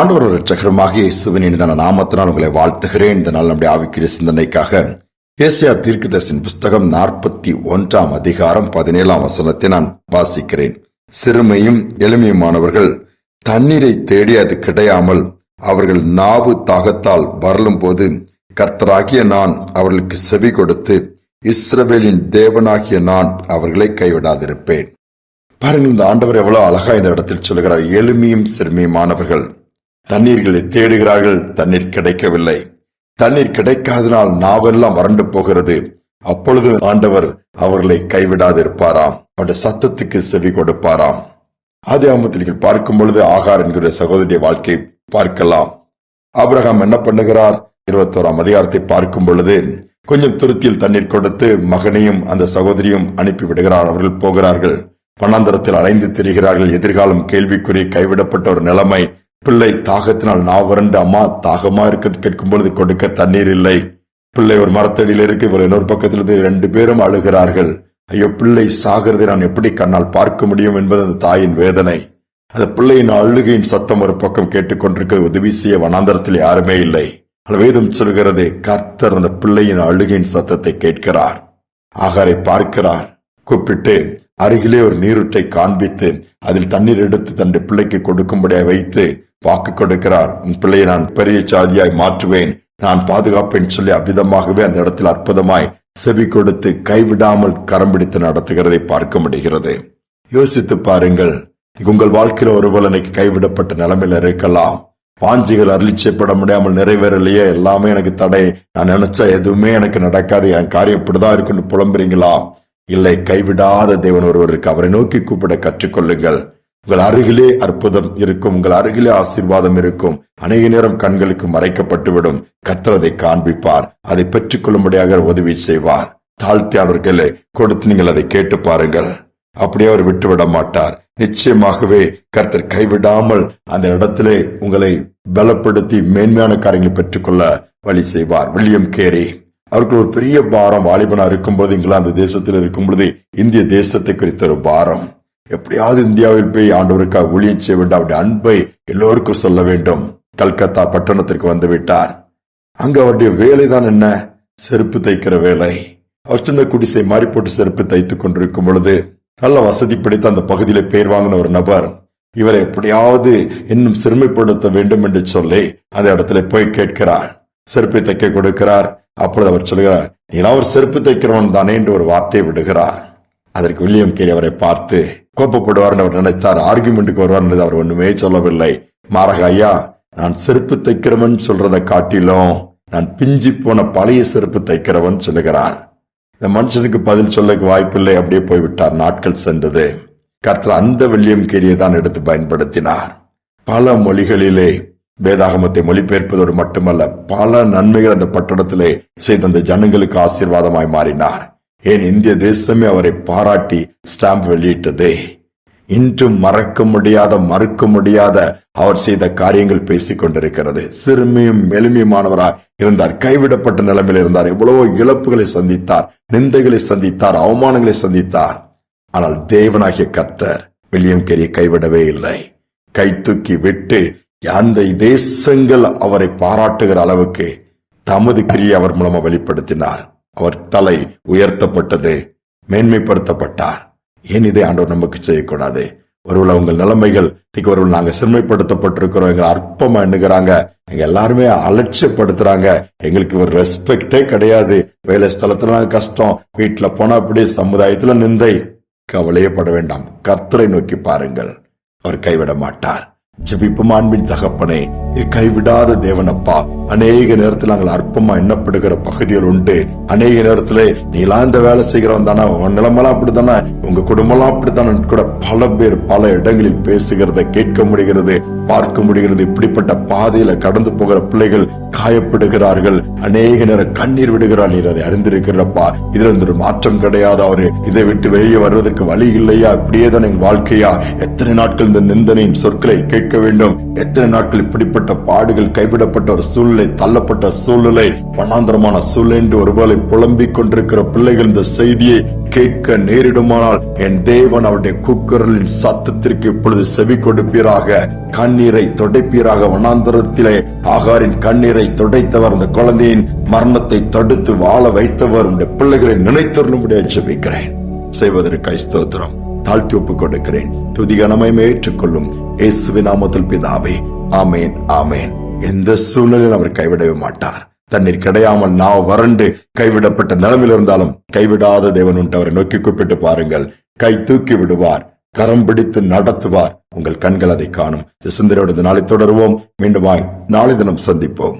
ஆண்டவர் ரட்சகரமாக இயேசுவின் இனிதான நாமத்தினால் உங்களை வாழ்த்துகிறேன். இந்த நாள் நம்முடைய ஆவிக்கிற சிந்தனைக்காக ஏசியா தீர்க்கதர்சின் புஸ்தகம் நாற்பத்தி ஒன்றாம் அதிகாரம் பதினேழாம் வசனத்தை நான் வாசிக்கிறேன். சிறுமையும் எளிமையுமானவர்கள் தண்ணீரை தேடி அது கிடையாமல் அவர்கள் நாவு தாகத்தால் வரலும் போது கர்த்தராகிய நான் அவர்களுக்கு செவி கொடுத்து இஸ்ரவேலின் தேவனாகிய நான் அவர்களை கைவிடாதிருப்பேன். பாருங்கள் இந்த ஆண்டவர் எவ்வளவு அழகா இந்த இடத்தில் சொல்கிறார் எளிமையும் சிறுமியுமானவர்கள் தண்ணீர்களை தேடுகிறார்கள் தண்ணீர் கிடைக்கவில்லை. தண்ணீர் கிடைக்காதனால் நாவெல்லாம் வறண்டு போகிறது. அப்பொழுது ஆண்டவர் அவர்களை கைவிடாதிருப்பாராம். அவருடைய சத்தத்துக்கு செவி கொடுப்பாராம். ஆதி ஆமத்தில் நீங்கள் பார்க்கும் பொழுது ஆகார் என்கிற சகோதரிய வாழ்க்கை பார்க்கலாம். ஆபிரகாம் என்ன பண்ணுகிறார்? இருபத்தோராம் அதிகாரத்தை பார்க்கும் பொழுது கொஞ்சம் துருத்தியில் தண்ணீர் கொடுத்து மகனையும் அந்த சகோதரியும் அனுப்பி விடுகிறார். அவர்கள் போகிறார்கள். பணாந்தரத்தில் அலைந்து திரிகிறார்கள். எதிர்காலம் கேள்விக்குறி கைவிடப்பட்ட ஒரு நிலைமை பிள்ளை தாகத்தினால் நாவரண்டு அம்மா தாகமா இருக்க கேட்கும் பொழுது கொடுக்க தண்ணீர் இல்லை. பிள்ளை ஒரு மரத்தடியில் இருக்கு இவர் இன்னொரு பக்கத்தில் இருந்து ரெண்டு பேரும் அழுகிறார்கள். ஐயோ பிள்ளை சாகிறதை நான் எப்படி கண்ணால் பார்க்க முடியும் என்பது அந்த தாயின் வேதனை. அந்த பிள்ளையின் அழுகையின் சத்தம் ஒரு பக்கம் கேட்டுக்கொண்டிருக்க உதவி செய்ய வனாந்தரத்தில் யாருமே இல்லை. வேதம் சொல்கிறது கர்த்தர் அந்த பிள்ளையின் அழுகையின் சத்தத்தை கேட்கிறார். ஆகாரை பார்க்கிறார். கூப்பிட்டு அருகிலே ஒரு நீருற்றை காண்பித்து அதில் தண்ணீர் எடுத்து தன்னுடைய பிள்ளைக்கு கொடுக்கும்படியாக வைத்து வாக்கு கொடுக்கிறார். உன் பிள்ளையை நான் பெரிய சாதியாய் மாற்றுவேன். நான் பாதுகாப்பேன் சொல்லி அவ்விதமாகவே அந்த இடத்தில் அற்புதமாய் செவி கொடுத்து கைவிடாமல் கரம் பிடித்து நடத்துகிறதை பார்க்க முடிகிறது. யோசித்து பாருங்கள். உங்கள் வாழ்க்கையில ஒருவர் இன்னைக்கு கைவிடப்பட்ட நிலைமையில இருக்கலாம். வாஞ்சிகள் அருளிச்சப்பட முடியாமல் நிறைவேறலையே. எல்லாமே எனக்கு தடை. நான் நினைச்சா எதுவுமே எனக்கு நடக்காது. என் காரியம் இப்படிதான் இருக்குன்னு புலம்புறீங்களா? இல்லை கைவிடாத தேவன் ஒருவருக்கு அவரை நோக்கி கூப்பிட கற்றுக்கொள்ளுங்கள். உங்கள் அருகிலே அற்புதம் இருக்கும் உங்கள் அருகிலே ஆசீர்வாதம் இருக்கும். அநேக நேரம் கண்களுக்கு மறைக்கப்பட்டுவிடும். கத்திரதை காண்பிப்பார். அதை பெற்றுக்கொள்ளும்படியாக உதவி செய்வார். தாழ்த்தியாளர்களை கொடுத்து நீங்கள் அதை கேட்டு பாருங்கள். அப்படியே அவர் விட்டுவிட மாட்டார். நிச்சயமாகவே கர்த்தர் கைவிடாமல் அந்த இடத்திலே உங்களை பலப்படுத்தி மேன்மையான காரியங்களை பெற்றுக்கொள்ள வழி செய்வார். வில்லியம் கேரி அவர்கள் ஒரு பெரிய பாரம். வாலிபனா இருக்கும்போது இங்கிலாந்து தேசத்தில் இருக்கும் பொழுது இந்திய தேசத்தை குறித்த ஒரு பாரம். எப்படியாவது இந்தியாவில் போய் ஆண்டவருக்காக ஊழியம் செய்ய வேண்டும். அவருடைய அன்பை எல்லோருக்கும் சொல்ல வேண்டும். கல்கத்தா பட்டணத்திற்கு வந்து விட்டார். அங்க அவருடைய வேலைதான் என்ன? செருப்பு தைக்கிற வேலை. அவர் சின்ன குடிசை மாறி போட்டு செருப்பு தைத்துக் கொண்டிருக்கும் பொழுது நல்ல வசதி படைத்த அந்த பகுதியில பேர் வாங்கின ஒரு நபர் இவரை எப்படியாவது இன்னும் சிறுமைப்படுத்த வேண்டும் என்று சொல்லி அந்த இடத்துல போய் கேட்கிறார். செருப்பை தைக்க கொடுக்கிறார். அப்பொழுது அவர் சொல்கிறார் நீலாம் ஒரு செருப்பு தைக்கிறவன் தானே என்று ஒரு வார்த்தையை விடுகிறார். அதற்கு வில்லியம் கேரி அவரை பார்த்து கோப்பப்படுவார் அவர் நினைத்தார். ஆர்குமெண்ட்டுக்கு வருவார் என்று அவர் ஒண்ணுமே சொல்லவில்லை. மாரக ஐயா நான் செருப்பு தைக்கிறவன் சொல்றதை காட்டிலும் நான் பிஞ்சி போன பழைய செருப்பு தைக்கிறவன் சொல்லுகிறார். இந்த மனுஷனுக்கு பதில் சொல்லக்கு வாய்ப்பில்லை. அப்படியே போய்விட்டார். நாட்கள் சென்றது. கர்த்தர் அந்த வெள்ளியம் கீரியை தான் எடுத்து பயன்படுத்தினார். பல மொழிகளிலே வேதாகமத்தை மொழிபெயர்ப்பதோடு மட்டுமல்ல பல நன்மைகள் அந்த பட்டணத்திலே செய்த அந்த ஜனங்களுக்கு ஆசீர்வாதமாய் மாறினார். ஏன் இந்திய தேசமே அவரை பாராட்டி ஸ்டாம்ப் வெளியிட்டது? இன்றும் மறக்க முடியாத மறுக்க முடியாத அவர் செய்த காரியங்கள் பேசிக் கொண்டிருக்கிறது. சிறுமியும் எளிமையுமானவராய் இருந்தார். கைவிடப்பட்ட நிலைமையில் இருந்தார். எவ்வளவோ இழப்புகளை சந்தித்தார். நிந்தைகளை சந்தித்தார். அவமானங்களை சந்தித்தார். ஆனால் தேவனாகிய கர்த்தர் வில்லியம் கெரி கைவிடவே இல்லை. கை தூக்கி விட்டு அந்த தேசங்கள் அவரை பாராட்டுகிற அளவுக்கு தமது கிரியை அவர் மூலமா வெளிப்படுத்தினார். அவர் தலை உயர்த்தப்பட்டது மேன்மைப்படுத்தப்பட்டார். ஏன் இதை ஆண்டவர் நமக்கு செய்யக்கூடாது? ஒருவேளை உங்கள் நிலைமைகள் இன்னைக்கு ஒருவேளை நாங்க சிறுமைப்படுத்தப்பட்டிருக்கிறோம் எங்களை அற்பமா எண்ணுகிறாங்க எங்க எல்லாருமே அலட்சியப்படுத்துறாங்க எங்களுக்கு ஒரு ரெஸ்பெக்டே கிடையாது. வேலை ஸ்தலத்துல கஷ்டம் வீட்டுல போனா அப்படி சமுதாயத்துல நிந்தை. கவலையப்பட வேண்டாம் கர்த்தரை நோக்கி பாருங்கள். அவர் கைவிட மாட்டார் ஜபிப்பும் அன்பின் தகப்பனே கைவிடாத தேவனப்பா. அநேக நேரத்தில் நாங்கள் அற்பமா எண்ணப்படுகிற பகுதிகள் உண்டு. அநேக நேரத்துல நீலாம் இந்த வேலை செய்கிறவன் தானே? உன் நிலைமெல்லாம் அப்படித்தானே? உங்க குடும்பம்லாம் அப்படித்தானே. கூட பல பேர் பல இடங்களில் பேசுகிறத கேட்க முடிகிறது. பார்க்க முடிகிறது. இப்படிப்பட்ட பாதையில கடந்து போகிற பிள்ளைகள் காயப்படுகிறார்கள். அநேக நேரம் கண்ணீர் விடுகிறார். நீர் அதை அறிந்திருக்கிறப்பா. இதுல இருந்து ஒரு மாற்றம் கிடையாது அவரு. இதை விட்டு வெளியே வர்றதுக்கு வழி இல்லையா? இப்படியே தான் என் வாழ்க்கையா? எத்தனை நாட்கள் இந்த நிந்தனையின் சொற்களை கேட்க வேண்டும்? எத்தனை நாட்கள் இப்படிப்பட்ட பாடுகள் கைவிடப்பட்ட ஒரு சூழ்நிலை தள்ளப்பட்ட சூழ்நிலை வனாந்தரமான சூழ்நிலை என்று ஒருவேளை புலம்பிக் கொண்டிருக்கிற பிள்ளைகள் இந்த செய்தியை கேட்க நேரிடுமானால் என் தேவன் அவருடைய குக்கரலின் சத்தத்திற்கு இப்பொழுது செவி கொடுப்பீராக கண்ணீரை துடைப்பீராக. வனாந்தரத்திலே ஆகாரின் கண்ணீரை துடைத்தவர் அந்த குழந்தையின் மரணத்தை தடுத்து வாழ வைத்தவர் உடைய பிள்ளைகளை நினைத்தருளும்படியா ஜெபிக்கிறேன். செய்வதற்கு ஸ்தோத்திரம். தாழ்த்தி ஒப்புக் கொடுக்கிறேன். துதிகனமையுமே ஏற்றுக்கொள்ளும் இயேசுவின் நாமத்தில் பிதாவே. ஆமேன் ஆமேன். எந்த சூழ்நிலையில் அவர் கைவிடவே மாட்டார். தண்ணீர் கிடையாமல் நான் வறண்டு கைவிடப்பட்ட நிலைமையில் இருந்தாலும் கைவிடாத தேவன் உண்டு அவரை நோக்கி கூப்பிட்டு பாருங்கள். கை தூக்கி விடுவார். கரம் பிடித்து நடத்துவார். உங்கள் கண்கள் அதை காணும். இந்த சிந்தனையோடு இந்த நாளை தொடருவோம். மீண்டுமாய் நாளை தினம் சந்திப்போம்.